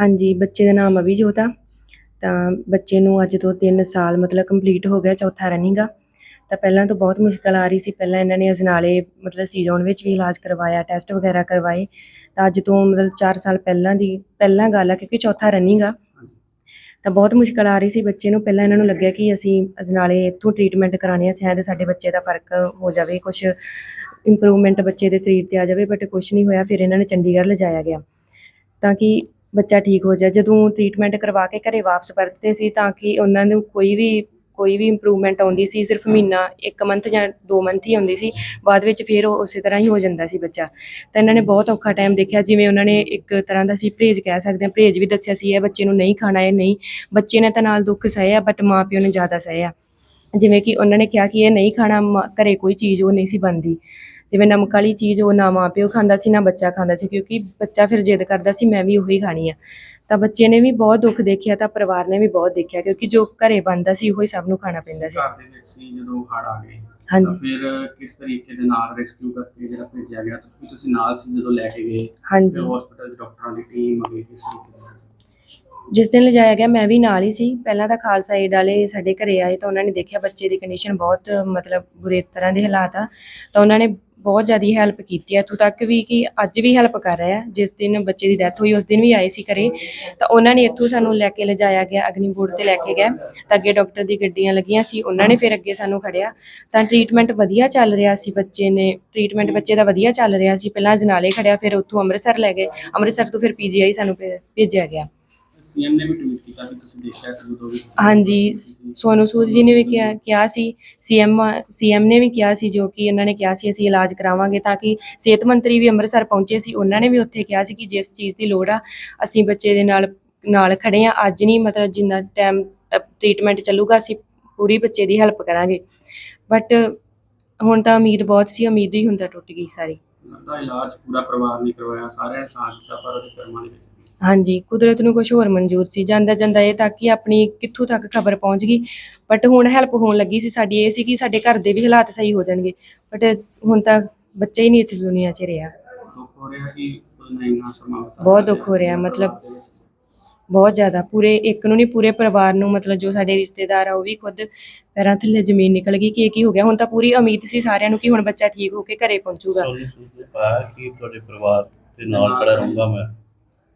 ਹਾਂਜੀ, ਬੱਚੇ ਦਾ ਨਾਮ ਅਭਿਜੋਤ ਆ। ਤਾਂ ਬੱਚੇ ਨੂੰ ਅੱਜ ਤੋਂ 3 ਸਾਲ ਮਤਲਬ ਕੰਪਲੀਟ ਹੋ ਗਿਆ ਚੌਥਾ ਰਨਿੰਗ ਆ। ਤਾਂ ਪਹਿਲਾਂ ਤੋਂ ਬਹੁਤ ਮੁਸ਼ਕਲ ਆ ਰਹੀ ਸੀ। ਪਹਿਲਾਂ ਇਹਨਾਂ ਨੇ ਅਜਨਾਲੇ ਮਤਲਬ ਸੀਜ਼ਨ ਵਿੱਚ ਵੀ ਇਲਾਜ ਕਰਵਾਇਆ ਟੈਸਟ ਵਗੈਰਾ ਕਰਵਾਏ। ਤਾਂ ਅੱਜ ਤੋਂ ਮਤਲਬ 4 ਸਾਲ ਪਹਿਲਾਂ ਦੀ, ਪਹਿਲਾਂ ਗੱਲ ਆ, ਕਿਉਂਕਿ ਚੌਥਾ ਰਨਿੰਗ ਆ। ਤਾਂ ਬਹੁਤ ਮੁਸ਼ਕਲ ਆ ਰਹੀ ਸੀ ਬੱਚੇ ਨੂੰ। ਪਹਿਲਾਂ ਇਹਨਾਂ ਨੂੰ ਲੱਗਿਆ ਕਿ ਅਸੀਂ ਅਜਨਾਲੇ ਇੱਥੋਂ ਟ੍ਰੀਟਮੈਂਟ ਕਰਾਉਣੇ ਆ ਸ਼ਾਇਦ ਸਾਡੇ ਬੱਚੇ ਦਾ ਫ਼ਰਕ ਹੋ ਜਾਵੇ ਕੁਝ ਇੰਪਰੂਵਮੈਂਟ ਬੱਚੇ ਦੇ ਸਰੀਰ ਤੇ ਆ ਜਾਵੇ ਬਟ ਕੁਝ ਨਹੀਂ ਹੋਇਆ। ਫਿਰ ਇਹਨਾਂ ਨੇ ਚੰਡੀਗੜ੍ਹ ਲਿਜਾਇਆ ਗਿਆ। ਤਾਂ ਕਿ ਬੱਚਾ ਠੀਕ ਹੋ ਜਾਏ, ਜਦੋਂ ਟ੍ਰੀਟਮੈਂਟ ਕਰਵਾ ਕੇ ਘਰੇ ਵਾਪਸ ਪਰਤਦੇ ਸੀ ਤਾਂ ਕਿ ਉਹਨਾਂ ਨੂੰ ਕੋਈ ਵੀ ਕੋਈ ਵੀ ਇੰਪਰੂਵਮੈਂਟ ਆਉਂਦੀ ਸੀ, ਸਿਰਫ ਮਹੀਨਾ, ਇੱਕ ਮੰਥ ਜਾਂ ਦੋ ਮੰਥ ਹੀ ਆਉਂਦੀ ਸੀ, ਬਾਅਦ ਵਿੱਚ ਫਿਰ ਉਹ ਉਸੇ ਤਰ੍ਹਾਂ ਹੀ ਹੋ ਜਾਂਦਾ ਸੀ ਬੱਚਾ। ਤਾਂ ਇਹਨਾਂ ਨੇ ਬਹੁਤ ਔਖਾ ਟਾਈਮ ਦੇਖਿਆ, ਜਿਵੇਂ ਉਹਨਾਂ ਨੇ ਇੱਕ ਤਰ੍ਹਾਂ ਦਾ ਸੀ ਪਰਹੇਜ਼ ਕਹਿ ਸਕਦੇ ਹਾਂ, ਪਰਹੇਜ਼ ਵੀ ਦੱਸਿਆ ਸੀ, ਇਹ ਬੱਚੇ ਨੂੰ ਨਹੀਂ ਖਾਣਾ, ਇਹ ਨਹੀਂ, ਬੱਚੇ ਨੇ ਤਾਂ ਨਾਲ ਦੁੱਖ ਸਹਿਆ ਬਟ ਮਾਪਿਓ ਨੇ ਜ਼ਿਆਦਾ ਸਹਿਆ। ਜਿਵੇਂ ਕਿ ਉਹਨਾਂ ਨੇ ਕਿਹਾ ਕਿ ਇਹ ਨਹੀਂ ਖਾਣਾ ਘਰੇ ਕੋਈ ਚੀਜ਼ ਉਹ ਨਹੀਂ ਸੀ ਬਣਦੀ। ਜਿਵੇਂ ਨਮਕ ਵਾਲੀ ਚੀਜ਼ ਉਹ ਨਾ ਮਾਂ ਪਿਓ ਖਾਂਦਾ ਸੀ ਨਾ ਬੱਚਾ ਖਾਂਦਾ ਸੀ ਕਿਉਂਕਿ ਬੱਚਾ ਫਿਰ ਜਿੱਦ ਕਰਦਾ ਸੀ ਮੈਂ ਵੀ ਉਹੀ ਖਾਣੀ ਆ। ਤਾਂ ਬੱਚੇ ਨੇ ਵੀ ਬਹੁਤ ਦੁੱਖ ਦੇਖਿਆ ਤਾਂ ਪਰਿਵਾਰ ਨੇ ਵੀ ਬਹੁਤ ਦੇਖਿਆ ਕਿਉਂਕਿ ਜੋ ਘਰੇ ਬਣਦਾ ਸੀ ਉਹੀ ਸਭ ਨੂੰ ਖਾਣਾ ਪੈਂਦਾ ਸੀ। ਘਰ ਦੇ ਵਿੱਚ ਸੀ ਜਦੋਂ ਹੜ੍ਹ ਆ ਗਏ। ਤਾਂ ਹਾਂਜੀ। ਫਿਰ ਕਿਸ ਤਰੀਕੇ ਦੇ ਨਾਲ ਰੈਸਕਿਊ ਕਰਕੇ ਜਿਹੜਾ ਭੇਜਿਆ ਗਿਆ? ਤੁਸੀਂ ਨਾਲ ਸੀ ਜਦੋਂ ਲੈ ਕੇ ਗਏ? ਹਾਂਜੀ। ਹਸਪੀਟਲ ਦੇ ਡਾਕਟਰਾਂ ਦੀ ਟੀਮ ਅਗੇ ਕਿਸ ਤਰੀਕੇ ਨਾਲ? ਜਿਸ ਦਿਨ ਲਿਜਾਇਆ ਗਿਆ, ਮੈਂ ਵੀ ਨਾਲ ਹੀ ਸੀ। ਪਹਿਲਾਂ ਤਾਂ ਖਾਲਸਾ ਏਡ ਵਾਲੇ ਸਾਡੇ ਘਰੇ ਆਏ ਤਾਂ ਉਹਨਾਂ ਨੇ ਦੇਖਿਆ ਬੱਚੇ ਦੀ ਕੰਡੀਸ਼ਨ ਬਹੁਤ, ਮਤਲਬ ਬੁਰੇ ਤਰ੍ਹਾਂ ਦੇ ਹਾਲਾਤ ਆ। ਤਾਂ ਉਹਨਾਂ ਨੇ ਬਹੁਤ ਜ਼ਿਆਦਾ ਹੈਲਪ ਕੀਤੀ ਹੈ ਇੱਥੋਂ ਤੱਕ ਵੀ ਕਿ ਅੱਜ ਵੀ ਹੈਲਪ ਕਰ ਰਿਹਾ ਜਿਸ ਦਿਨ ਬੱਚੇ ਦੀ ਡੈਥ ਹੋਈ, ਉਸ ਦਿਨ ਵੀ ਆਏ ਸੀ ਘਰੇ। ਤਾਂ ਉਹਨਾਂ ਨੇ ਇੱਥੋਂ ਸਾਨੂੰ ਲੈ ਕੇ ਲਿਜਾਇਆ ਗਿਆ, ਅਗਨੀ ਬੋਰਡ ਤੇ ਲੈ ਕੇ ਗਏ। ਤਾਂ ਅੱਗੇ ਡਾਕਟਰ ਦੀ ਗੱਡੀਆਂ ਲੱਗੀਆਂ ਸੀ, ਉਹਨਾਂ ਨੇ ਫਿਰ ਅੱਗੇ ਸਾਨੂੰ ਖੜਿਆ। ਤਾਂ ਟ੍ਰੀਟਮੈਂਟ ਵਧੀਆ ਚੱਲ ਰਿਹਾ ਸੀ ਬੱਚੇ ਨੇ। ਟ੍ਰੀਟਮੈਂਟ ਬੱਚੇ ਦਾ ਵਧੀਆ ਚੱਲ ਰਿਹਾ ਸੀ। ਪਹਿਲਾਂ ਜਨਾਲੇ ਖੜਿਆ, ਫਿਰ ਉੱਥੋਂ ਅੰਮ੍ਰਿਤਸਰ ਲੈ ਗਏ। ਅੰਮ੍ਰਿਤਸਰ ਤੋਂ ਫਿਰ ਪੀਜੀਆਈ ਸਾਨੂੰ ਭੇ- ਭੇਜਿਆ ਗਿਆ। ਸੀਐਮ ਨੇ ਵੀ ਟਵੀਟ ਕੀਤਾ ਕਿ ਤੁਸੀਂ ਦੇਖਿਆ ਸੀ ਜਦੋਂ ਵੀ ਤੁਸੀਂ- ਹਾਂਜੀ ਸੋਨੂ ਸੂਦ ਜੀ ਨੇ ਵੀ ਕਿਹਾ ਕਿਹਾ ਸੀ ਸੀਐਮ ਸੀਐਮ ਨੇ ਵੀ ਕਿਹਾ ਸੀ ਜੋ ਕਿ ਉਹਨਾਂ ਨੇ ਕਿਹਾ ਸੀ ਅਸੀਂ ਇਲਾਜ ਕਰਾਵਾਂਗੇ ਤਾਂ ਕਿ ਸਿਹਤ ਮੰਤਰੀ ਵੀ ਅੰਮ੍ਰਿਤਸਰ ਪਹੁੰਚੇ ਸੀ ਉਹਨਾਂ ਨੇ ਵੀ ਉੱਥੇ ਕਿਹਾ ਸੀ ਕਿ ਜਿਸ ਚੀਜ਼ ਦੀ ਲੋੜ ਆ ਅਸੀਂ ਬੱਚੇ ਦੇ ਨਾਲ ਨਾਲ ਖੜੇ ਆ ਅੱਜ ਨਹੀਂ ਮਤਲਬ ਜਿੰਨਾ ਟਾਈਮ ਟ੍ਰੀਟਮੈਂਟ ਚੱਲੂਗਾ ਅਸੀਂ ਪੂਰੀ ਬੱਚੇ ਦੀ ਹੈਲਪ ਕਰਾਂਗੇ। ਬਟ ਹੁਣ ਤਾਂ ਉਮੀਦ ਬਹੁਤ ਸੀ ਉਮੀਦ ਹੀ ਹੁੰਦਾ ਟੁੱਟ ਗਈ ਸਾਰੀ। ਦਾ ਇਲਾਜ ਪੂਰਾ ਪਰਿਵਾਰ ਨੇ ਕਰਵਾਇਆ ਸਾਰਿਆਂ ਸਾਥ ਦਿੱਤਾ ਪਰ ਉਹਦੇ ਕਰਮਾਂ ਦੇ ਵਿੱਚ ਹਾਂਜੀ ਕੁਦਰਤ ਨੂੰ ਕੁਝ ਹੋਰ ਮਨਜ਼ੂਰ ਸੀ। ਜਾਂਦਾ ਜਾਂਦਾ ਇਹ ਤੱਕ ਕਿ ਆਪਣੀ ਕਿੱਥੋਂ ਤੱਕ ਖਬਰ ਪਹੁੰਚ ਗਈ। ਬਟ ਹੁਣ ਹੈਲਪ ਹੋਣ ਲੱਗੀ ਸੀ ਸਾਡੀ ਇਹ ਸੀ ਕਿ ਸਾਡੇ ਘਰ ਦੇ ਵੀ ਹਾਲਾਤ ਸਹੀ ਹੋ ਜਾਣਗੇ। ਬਟ ਹੁਣ ਤਾਂ ਬੱਚਾ ਹੀ ਨਹੀਂ ਇੱਥੇ ਦੁਨੀਆ 'ਚ ਰਿਹਾ। ਦੁੱਖ ਹੋ ਰਿਹਾ ਕਿ ਉਹਨੇ ਇੰਨਾ ਸਮਾਂ ਬਿਤਾਇਆ ਬਹੁਤ ਦੁੱਖ ਹੋ ਰਿਹਾ, ਮਤਲਬ ਬਹੁਤ ਜ਼ਿਆਦਾ। ਪੂਰੇ ਇੱਕ ਨੂੰ ਨਹੀਂ ਪੂਰੇ ਪਰਿਵਾਰ ਨੂੰ ਮਤਲਬ ਜੋ ਸਾਡੇ ਰਿਸ਼ਤੇਦਾਰ ਆ ਉਹ ਵੀ ਖੁਦ ਪੈਰਾਂ ਥੱਲੇ ਜ਼ਮੀਨ ਨਿਕਲ ਗਈ ਕਿ ਇਹ ਕੀ ਹੋ ਗਿਆ। ਹੁਣ ਤਾਂ ਪੂਰੀ ਉਮੀਦ ਸੀ ਸਾਰਿਆਂ ਨੂੰ ਕਿ ਹੁਣ ਬੱਚਾ ਠੀਕ ਹੋ ਕੇ ਘਰੇ ਪਹੁੰਚੂਗਾ। ਸੋਨੀ ਸੂਦ ਨੇ ਪਾਇਆ ਕਿ ਤੁਹਾਡੇ ਪਰਿਵਾਰ ਦੇ ਨਾਲ ਖੜਾ ਰਹੂੰਗਾ ਮੈਂ?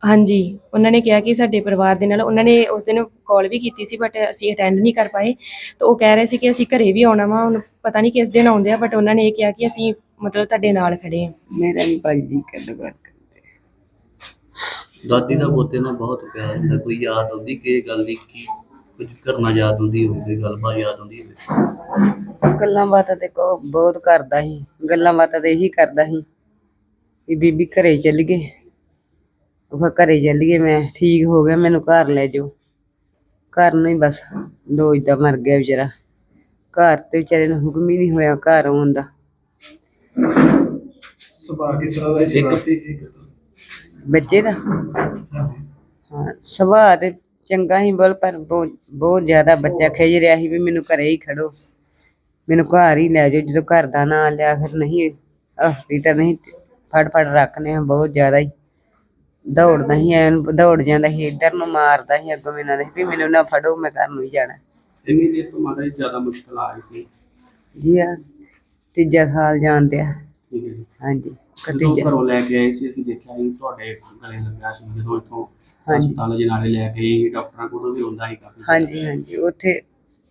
ਹਾਂਜੀ ਉਹਨਾਂ ਨੇ ਕਿਹਾ ਕਿ ਸਾਡੇ ਪਰਿਵਾਰ ਦੇ ਨਾਲ ਉਹਨਾਂ ਨੇ ਉਸ ਦਿਨ ਕਾਲ ਵੀ ਕੀਤੀ ਸੀ ਬਟ ਅਸੀਂ ਅਟੈਂਡ ਨਹੀਂ ਕਰ ਪਾਏ। ਤਾਂ ਉਹ ਕਹਿ ਰਹੇ ਸੀ ਕਿ ਅਸੀਂ ਘਰੇ ਵੀ ਆਉਣਾ ਵਾ ਹੁਣ ਪਤਾ ਨਹੀਂ ਕਿਸ ਦਿਨ ਆਉਂਦੇ ਆ ਬਟ ਉਹਨਾਂ ਨੇ ਇਹ ਕਿਹਾ ਕਿ ਅਸੀਂ ਮਤਲਬ ਤੁਹਾਡੇ ਨਾਲ ਖੜੇ ਆ। ਮੇਰਾ ਵੀ ਭਾਈ ਜੀ ਕਹਿੰਦਾ ਬਾਤ ਕਰਦੇ ਦਾਦੀ ਦਾ ਪੋਤੇ ਨਾਲ ਬਹੁਤ ਪਿਆਰ ਹੁੰਦਾ ਕੋਈ ਯਾਦ ਆਉਂਦੀ ਕਿ ਇਹ ਗੱਲ ਦੀ ਕੀ ਕੁਝ ਕਰਨਾ ਯਾਦ ਹੁੰਦੀ ਹੋਵੇ ਕੋਈ ਗੱਲਬਾਤ ਯਾਦ ਆਉਂਦੀ ਹੋਵੇ। ਗੱਲਾਂ ਬਾਤਾਂ ਤੇ ਕੋ ਬਹੁਤ ਕਰਦਾ ਸੀ ਗੱਲਾਂ ਬਾਤਾਂ ਤੇ ਇਹੀ ਕਰਦਾ ਸੀ ਵੀ ਬੀਬੀ ਘਰੇ ਚੱਲ ਗਏ ਕਿਹਾ ਘਰੇ ਚੱਲ ਗਏ ਮੈਂ ਠੀਕ ਹੋ ਗਿਆ ਮੈਨੂੰ ਘਰ ਲੈ ਜਾਓ। ਘਰ ਨੂੰ ਹੀ ਬਸ ਦੋ ਇਦਾਂ ਮਰ ਗਿਆ ਵਿਚਾਰਾ। ਘਰ ਤੇ ਵਿਚਾਰੇ ਨੂੰ ਹੁਕਮ ਹੀ ਨਹੀਂ ਹੋਇਆ ਘਰ ਆਉਣ ਦਾ। ਸੁਭਾਅ ਕਿਸ ਤਰ੍ਹਾਂ ਦਾ ਸੀ ਰਾਤੀ ਸੀ ਬੱਚੇ ਦਾ? ਹਾਂ ਸੁਭਾਅ ਤੇ ਚੰਗਾ ਹੀ ਬੋਲ ਪਰ ਬਹੁਤ ਬਹੁਤ ਜ਼ਿਆਦਾ ਬੱਚਾ ਖਿਜ ਰਿਹਾ ਸੀ ਵੀ ਮੈਨੂੰ ਘਰੇ ਹੀ ਖੜੋ। ਮੈਨੂੰ ਘਰ ਹੀ ਲੈ ਜਾਓ ਜਦੋਂ ਘਰ ਦਾ ਨਾਂ ਲਿਆ ਫਿਰ ਨਹੀਂ ਆਹੀ ਤਾਂ ਨਹੀਂ ਫੜ ਫੜ ਰੱਖਨੇ ਆ ਬਹੁਤ ਜ਼ਿਆਦਾ ਹੀ। ਦੌੜਦਾ ਹੀ ਐਨ ਦੌੜ ਜਾਂਦਾ ਸੀ ਇੱਧਰ ਨੂੰ ਮਾਰਦਾ ਸੀ ਅੱਗੋਂ ਮੈਨੂੰ ਨਹੀਂ ਵੀ ਮੈਨੂੰ ਨਾ ਫੜੋ ਮੈਂ ਘਰ ਨੂੰ ਹੀ ਜਾਣਾ। ਇੰਨੀ ਦੇਰ ਤੋਂ ਮਾਤਾ ਜੀ ਜ਼ਿਆਦਾ ਮੁਸ਼ਕਲ ਆ ਰਹੀ ਸੀ। ਜੀ ਆ ਤੀਜਾ ਸਾਲ ਜਾਣਦੇ ਆ ਠੀਕ ਹੈ ਜੀ। ਹਾਂਜੀ ਜਦੋਂ ਤੀਜਾ ਘਰੋਂ ਲੈ ਕੇ ਆਏ ਸੀ ਅਸੀਂ ਦੇਖਿਆ ਸੀ ਤੁਹਾਡੇ ਗਲੇ ਲੱਗਾ ਸੀ ਜਦੋਂ ਇੱਥੋਂ ਹਾਂਜੀ। ਹਸਪਤਾਲ ਦੇ ਨਾਲੇ ਲੈ ਕੇ ਗਏ ਡਾਕਟਰਾਂ ਕੋਲ ਵੀ ਹੁੰਦਾ ਸੀ ਕਾਫੀ। ਹਾਂਜੀ ਹਾਂਜੀ ਉੱਥੇ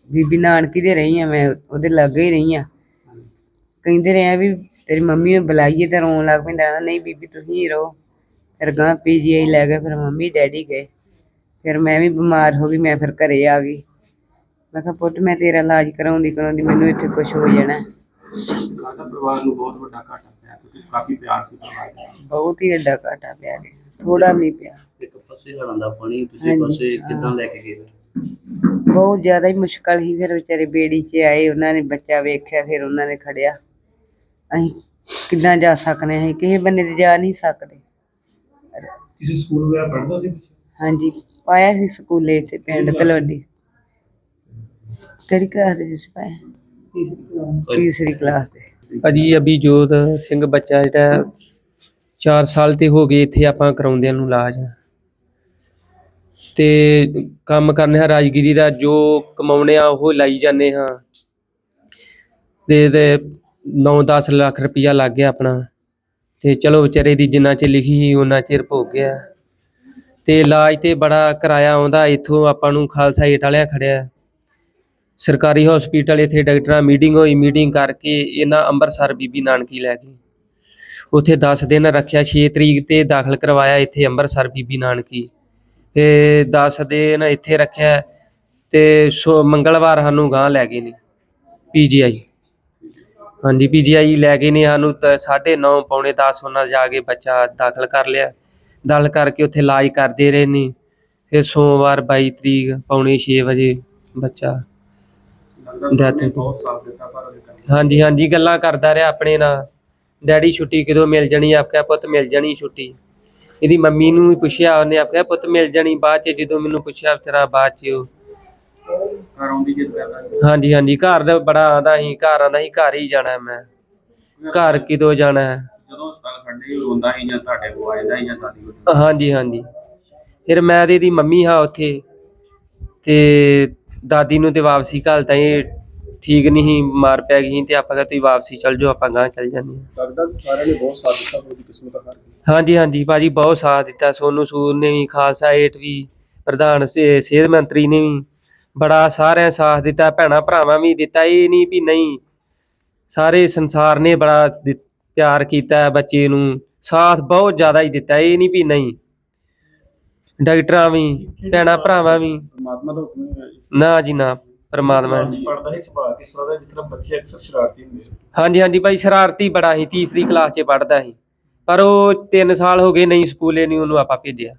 ਬੀਬੀ ਨਾਨਕੀ ਦੇ ਰਹੀ ਆ ਮੈਂ ਉਹਦੇ ਲਾਗੇ ਹੀ ਰਹੀ ਆ ਕਹਿੰਦੇ ਰਹੇ ਆ ਵੀ ਤੇਰੀ ਮੰਮੀ ਨੂੰ ਬੁਲਾਈਏ ਤੇ ਰੋਣ ਲੱਗ ਪੈਂਦਾ ਨਹੀਂ ਬੀਬੀ ਤੁਸੀਂ ਹੀ ਰਹੋ। ਫਿਰ ਗਾਂ ਪੀਜੀਆਈ ਲੈ ਗਏ ਫਿਰ ਮੰਮੀ ਡੈਡੀ ਗਏ। ਫਿਰ ਮੈਂ ਵੀ ਬਿਮਾਰ ਹੋ ਗਈ ਮੈਂ ਫਿਰ ਘਰੇ ਆ ਗਈ। ਮੈਂ ਕਿਹਾ ਪੁੱਤ ਮੈਂ ਤੇਰਾ ਇਲਾਜ ਕਰਾਉਂਦੀ ਕਰਾਉਂਦੀ ਮੈਨੂੰ ਇੱਥੇ ਕੁਝ ਹੋ ਜਾਣਾ ਮਾਤਾ ਪਰਿਵਾਰ ਨੂੰ ਬਹੁਤ ਵੱਡਾ ਘਾਟਾ ਪਿਆ ਕਿਉਂਕਿ ਕਾਫੀ ਪਿਆਰ ਸੀ ਪਰਿਵਾਰ ਦਾ। ਬਹੁਤ ਹੀ ਵੱਡਾ ਘਾਟਾ ਪਿਆ ਗਿਆ ਥੋੜਾ ਨਹੀਂ ਪਿਆ। ਇੱਕ ਪਾਸੇ ਹੜਾਂ ਦਾ ਪਾਣੀ ਦੂਜੇ ਹਾਂਜੀ, ਪਾਸੇ ਹਾਂ। ਕਿੱਦਾਂ ਲੈ ਕੇ ਗਏ ਬਹੁਤ ਜ਼ਿਆਦਾ ਹੀ ਮੁਸ਼ਕਲ ਸੀ ਫਿਰ ਵਿਚਾਰੇ ਬੇੜੀ 'ਚ ਆਏ ਉਹਨਾਂ ਨੇ ਬੱਚਾ ਵੇਖਿਆ ਫਿਰ ਉਹਨਾਂ ਨੇ ਖੜਿਆ ਅਸੀਂ ਕਿੱਦਾਂ ਜਾ ਸਕਨੇ ਅਸੀਂ ਕਿਸੇ ਬੰਨੇ ਤੇ ਜਾ ਨਹੀਂ ਸਕਦੇ। ਕਿਸੇ ਸਕੂਲ ਵਗੈਰਾ ਪੜ੍ਹਦਾ ਸੀ ਬੱਚਾ? ਹਾਂਜੀ ਪਾਇਆ ਸੀ ਸਕੂਲੇ ਇੱਥੇ ਪਿੰਡ ਤਲਵੱਡੀ। ਕਿਹੜੀ ਕਲਾਸ ਦੇ ਵਿੱਚ ਪਾਇਆ? ਤੀਸਰੀ ਕਲਾਸ ਦੇ। ਭਾਜੀ ਅਭਿਜੋਤ ਸਿੰਘ ਬੱਚਾ ਜਿਹੜਾ 4 ਸਾਲ ਤੇ ਹੋ ਗਏ ਇੱਥੇ ਆਪਾਂ ਕਰਾਉਂਦਿਆਂ ਨੂੰ ਇਲਾਜ। ਤੇ ਕੰਮ ਕਰਨੇ ਹਾਂ ਰਾਜਗੀਰੀ ਦਾ ਜੋ ਕਮਾਉਣੇ ਆ ਉਹ ਲਾਈ ਜਾਂਦੇ ਹਾਂ। ਤੇ ਤੇ 9-10 ਲੱਖ ਰੁਪਈਆ ਲੱਗ ਗਿਆ ਆਪਣਾ। ਤੇ ਚਲੋ ਵਿਚਾਰੇ ਦੀ ਜਿੰਨਾ ਚ ਲਿਖੀ ਸੀ ਉਹਨਾਂ ਚਿਰ ਭੋਗ ਗਿਆ। ਤੇ ਇਲਾਜ ਤੇ ਬੜਾ ਕਿਰਾਇਆ ਆਉਂਦਾ, ਇੱਥੋਂ ਆਪਾਂ ਨੂੰ ਖਾਲਸਾ ਏਟ ਵਾਲਿਆਂ ਖੜਿਆ। ਸਰਕਾਰੀ ਹਸਪੀਟਲ ਇੱਥੇ ਡਾਕਟਰਾਂ ਮੀਟਿੰਗ ਹੋਈ ਮੀਟਿੰਗ ਕਰਕੇ ਇਹਨਾਂ ਅੰਮ੍ਰਿਤਸਰ ਬੀਬੀ ਨਾਨਕੀ ਲੈ ਗਏ। ਉੱਥੇ 10 ਦਿਨ ਰੱਖਿਆ 6 ਤਰੀਕ ਤੇ ਦਾਖਲ ਕਰਵਾਇਆ ਇੱਥੇ ਅੰਮ੍ਰਿਤਸਰ ਬੀਬੀ ਨਾਨਕੀ। ਤੇ 10 ਦਿਨ ਇੱਥੇ ਰੱਖਿਆ ਤੇ ਸੋ ਮੰਗਲਵਾਰ ਸਾਨੂੰ ਗਾਂ ਲੈ ਗਏ ਨੇ ਪੀਜੀਆਈ ਹਾਂਜੀ ਪੀਜੀਆਈ ਲੈ ਗਏ ਨੇ ਸਾਨੂੰ 9:30 ਪੌਣੇ 10 ਉਹਨਾਂ ਜਾ ਕੇ ਬੱਚਾ ਦਾਖਲ ਕਰ ਲਿਆ। ਦਾਖਲ ਕਰਕੇ ਉੱਥੇ ਇਲਾਜ ਕਰਦੇ ਰਹੇ ਨੇ। ਫਿਰ ਸੋਮਵਾਰ 22 ਤਰੀਕ ਪੌਣੇ 6 ਵਜੇ ਬੱਚਾ ਲੱਗਦਾ ਬਹੁਤ ਸਾਥ ਦਿੱਤਾ ਪਰ ਹਾਂਜੀ ਹਾਂਜੀ, ਗੱਲਾਂ ਕਰਦਾ ਰਿਹਾ ਆਪਣੇ ਨਾਲ। ਡੈਡੀ ਛੁੱਟੀ ਕਦੋਂ ਮਿਲ ਜਾਣੀ? ਆਖਿਆ ਪੁੱਤ ਮਿਲ ਜਾਣੀ ਛੁੱਟੀ? ਇਹਦੀ ਮੰਮੀ ਨੂੰ ਵੀ ਪੁੱਛਿਆ, ਉਹਨੇ ਆਖਿਆ ਪੁੱਤ ਮਿਲ ਜਾਣੀ? ਬਾਅਦ ਚ ਜਦੋਂ ਮੈਨੂੰ ਪੁੱਛਿਆ, ਤੇਰਾ ਬਾਅਦ ਚ ਘਰ ਆਉਂਦੀ ਜਿੱਦ ਕਰਦਾ ਹਾਂਜੀ ਹਾਂਜੀ। ਘਰ ਦਾ ਬੜਾ ਆਂਦਾ ਸੀ ਘਰ ਆਂਦਾ ਸੀ ਘਰ ਹੀ ਜਾਣਾ ਮੈਂ। ਘਰ ਕਿਦੋਂ ਜਾਣਾ ਹੈ? ਜਦੋਂ ਹਸਪਤਾਲ ਖੜਦੇ ਉਹ ਰੋਂਦਾ ਹੀ ਜਾਂ ਤੁਹਾਡੇ ਕੋਲ ਆ ਜਾਂਦਾ ਸੀ ਜਾਂ ਦਾਦੀ ਕੋਲ? ਹਾਂਜੀ ਹਾਂਜੀ। ਫਿਰ ਮੈਂ ਤੇ ਇਹਦੀ ਮੰਮੀ ਹਾਂ ਉੱਥੇ। ਤੇ ਦਾਦੀ ਨੂੰ ਤੇ ਵਾਪਸੀ ਘੱਲਤਾ ਇਹ ਠੀਕ ਨਹੀਂ ਸੀ ਮਾਰ ਪੈ ਗਈ ਸੀ ਤੇ ਆਪਾਂ ਕਿਹਾ ਤੁਸੀਂ ਵਾਪਸੀ ਚੱਲ ਜਾਓ ਆਪਾਂ ਗਾਂ ਚੱਲ ਜਾਂਦੇ ਹਾਂ। ਲੱਗਦਾ ਕਿ ਸਾਰਿਆਂ ਨੇ ਬਹੁਤ ਸਾਥ ਦਿੱਤਾ ਉਹਦੀ ਕਿਸਮਤ ਹਾਰ ਗਈ ਹਾਂਜੀ ਹਾਂਜੀ। ਭਾਜੀ ਬਹੁਤ ਸਾਥ ਦਿੱਤਾ ਸੋਨੂ ਸੂਦ ਨੇ ਵੀ ਖਾਲਸਾ ਏਟ ਵੀ ਪ੍ਰਧਾਨ ਸੇ- ਸਿਹਤ ਮੰਤਰੀ ਨੇ ਵੀ। ਬੜਾ ਸਾਰਿਆਂ ਸਾਥ ਦਿੱਤਾ ਭੈਣਾ ਭਰਾਵਾਂ ਵੀ ਦਿੱਤਾ ਇਹ ਨਹੀਂ ਵੀ ਨਹੀਂ। ਸਾਰੇ ਸੰਸਾਰ ਨੇ ਬੜਾ ਪਿਆਰ ਕੀਤਾ ਬੱਚੇ ਨੂੰ ਸਾਥ ਬਹੁਤ ਜ਼ਿਆਦਾ ਹੀ ਦਿੱਤਾ ਇਹ ਨਹੀਂ ਵੀ ਨਹੀਂ। ਡਾਕਟਰਾਂ ਵੀ ਭੈਣਾ ਭਰਾਵਾਂ ਵੀ। ਪਰਮਾਤਮਾ ਦਾ ਹੁਕਮ ਨਹੀਂ ਹੈ ਜੀ। ਨਾ ਜੀ ਨਾ ਪਰਮਾਤਮਾ ਜੀ ਪੜਦਾ ਹੀ ਸੁਭਾਅ ਕਿਸ ਤਰ੍ਹਾਂ ਦਾ ਜਿਸ ਤਰ੍ਹਾਂ ਬੱਚੇ ਅਕਸਰ ਸ਼ਰਾਰਤੀ ਹੁੰਦੇ ਆ। ਹਾਂਜੀ ਹਾਂਜੀ ਭਾਈ ਸ਼ਰਾਰਤੀ ਬੜਾ ਸੀ ਤੀਸਰੀ ਕਲਾਸ 'ਚ ਪੜਦਾ ਸੀ। ਪਰ ਉਹ 3 ਸਾਲ ਹੋ ਗਏ ਨਹੀਂ ਸਕੂਲੇ ਨਹੀਂ ਉਹਨੂੰ ਆਪਾਂ ਭੇਜਿਆ।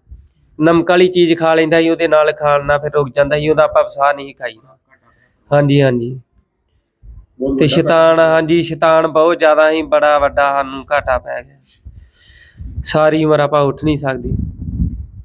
ਨਮਕ ਵਾਲੀ ਚੀਜ਼ ਖਾ ਲੈਂਦਾ ਸੀ ਉਹਦੇ ਨਾਲ ਖਾਣ ਨਾਲ ਫਿਰ ਰੁਕ ਜਾਂਦਾ ਸੀ ਉਹਦਾ ਆਪਾਂ ਵਸਾ ਨਹੀਂ ਖਾਈ। ਹਾਂਜੀ ਹਾਂਜੀ। ਤੇ ਸ਼ੈਤਾਨ ਹਾਂਜੀ ਸ਼ੈਤਾਨ ਬਹੁਤ ਜ਼ਿਆਦਾ ਸੀ ਬੜਾ ਵੱਡਾ ਸਾਨੂੰ ਘਾਟਾ ਪੈ ਗਿਆ। ਸਾਰੀ ਉਮਰ ਆਪਾਂ ਉੱਠ ਨਹੀਂ ਸਕਦੇ।